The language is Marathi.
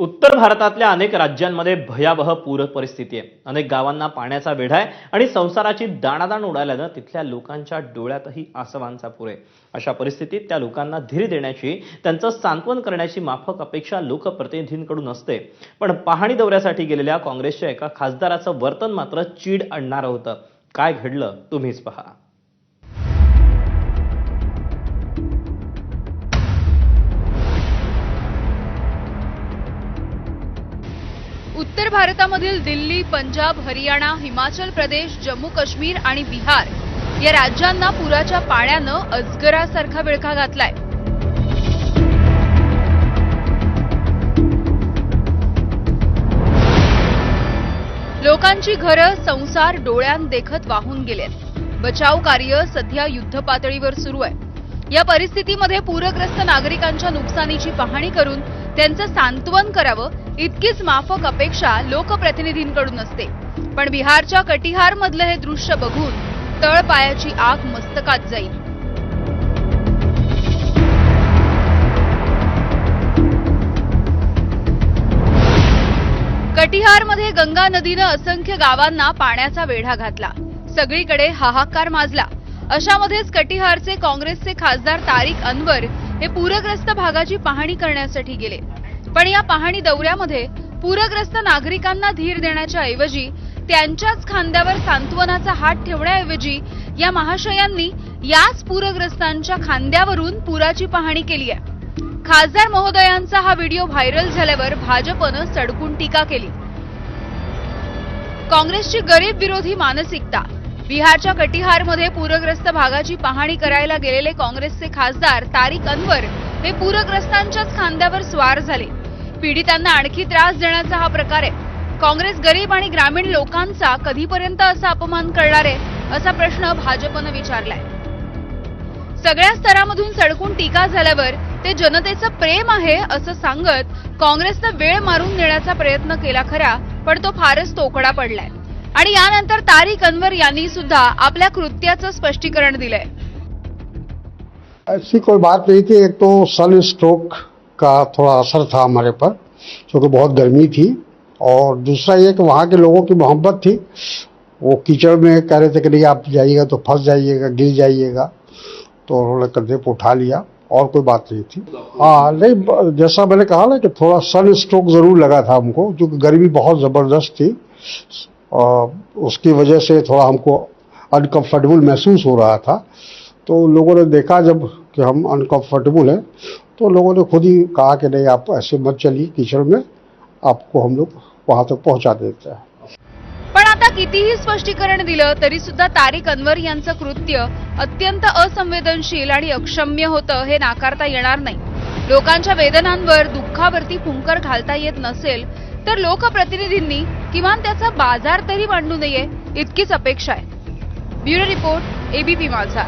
उत्तर भारतातल्या अनेक राज्यांमध्ये भयावह पूर परिस्थिती आहे. अनेक गावांना पाण्याचा वेढा आहे आणि संसाराची दाणादाण उडाल्यानं तिथल्या लोकांच्या डोळ्यातही आसवांचा पूर आहे. अशा परिस्थितीत त्या लोकांना धीर देण्याची त्यांचं सांत्वन करण्याची माफक अपेक्षा लोकप्रतिनिधींकडून असते. पण पाहणी दौऱ्यासाठी गेलेल्या काँग्रेसच्या एका खासदाराचं वर्तन मात्र चीड आणणारं होतं. काय घडलं तुम्हीच पहा. उत्तर भारतामधील दिल्ली पंजाब हरियाणा हिमाचल प्रदेश जम्मू काश्मीर आणि बिहार या राज्यांना पुराच्या पाण्यानं अजगरासारखा विळखा घातलाय. लोकांची घरं संसार डोळ्यात देखत वाहून गेलेत. बचाव कार्य सध्या युद्ध पातळीवर सुरू आहे. या परिस्थितीमध्ये पूरग्रस्त नागरिकांच्या नुकसानीची पाहणी करून त्यांचं सांत्वन करावं इतकीच माफक अपेक्षा लोकप्रतिनिधींकडून असते. पण बिहारच्या कटिहार मधलं हे दृश्य बघून तळपायाची आग मस्तकात जाईल. कटिहारमध्ये गंगा नदीनं असंख्य गावांना पाण्याचा वेढा घातला. सगळीकडे हाहाकार माजला. अशामध्येच कटिहारचे काँग्रेसचे खासदार तारिक अनवर हे पूरग्रस्त भागाची पाहणी करण्यासाठी गेले. पण या पाहणी दौऱ्यामध्ये पूरग्रस्त नागरिकांना धीर देण्याच्या ऐवजी त्यांच्याच खांद्यावर सांत्वनाचा हात ठेवण्याऐवजी या महाशयांनी याच पूरग्रस्तांच्या खांद्यावरून पुराची पाहणी केली आहे. खासदार महोदयांचा हा व्हिडिओ व्हायरल झाल्यावर भाजपनं सडकून टीका केली. काँग्रेसची गरीब विरोधी मानसिकता बिहारच्या कटिहारमध्ये पूरग्रस्त भागाची पाहणी करायला गेलेले काँग्रेसचे खासदार तारिक अनवर हे पूरग्रस्तांच्याच खांद्यावर स्वार झाले. पीडितांना आणखी त्रास देण्याचा हा प्रकार आहे. काँग्रेस गरीब आणि ग्रामीण लोकांचा कधीपर्यंत असा अपमान करणार आहे असा प्रश्न भाजपनं विचारलाय. सगळ्या स्तरामधून सडकून टीका झाल्यावर ते जनतेचं प्रेम आहे असं सांगत काँग्रेसनं वेळ मारून नेण्याचा प्रयत्न केला खरा पण तो फारच तोकडा पडलाय. आणि यानंतर अनवर यांनी सुद्धा आपल्या कृत्याचं स्पष्टीकरण दिलंय. ऐसी कोई बात नहीं थी, एक तो सन स्ट्रोक का थोड़ा असर था हमारे पर क्योंकि बहुत गर्मी थी, और दूसरा ये कि वहाँ के लोगों की मोहब्बत थी। वो कीचड़ में कह रहे थे कि नहीं, आप जाइएगा तो फंस जाइएगा, गिर जाइएगा तो उन्होंने कंधे पर उठा लिया, और कोई बात नहीं थी। हाँ नहीं, जैसा मैंने कहा ना कि थोड़ा सन स्ट्रोक ज़रूर लगा था हमको क्योंकि गर्मी बहुत ज़बरदस्त थी। और उसकी वजह से थोड़ा हमको अनकम्फर्टेबल महसूस हो रहा था। तो लोगों ने देखा जब कि हम अनकम्फर्टेबल हैं तो लोगों ने खुद ही कहा कि नहीं आप ऐसे मत चलिए कीचड़ में आपको हम लोग वहाँ तक पहुँचा देते हैं। पण आता कितीही स्पष्टीकरण दिलं तरी सुद्धा तारिक अनवर यांचं कृत्य अत्यंत असंवेदनशील आणि अक्षम्य होतं हे नाकारता येणार नाही. लोकांच्या वेदनांवर दुःखावरती फुंकर घालता येत नसेल तर लोकप्रतिनिधींनी किमान त्याचा बाजार तरी मांडू नये इतकीच अपेक्षा आहे. ब्युरो रिपोर्ट एबीपी माझा.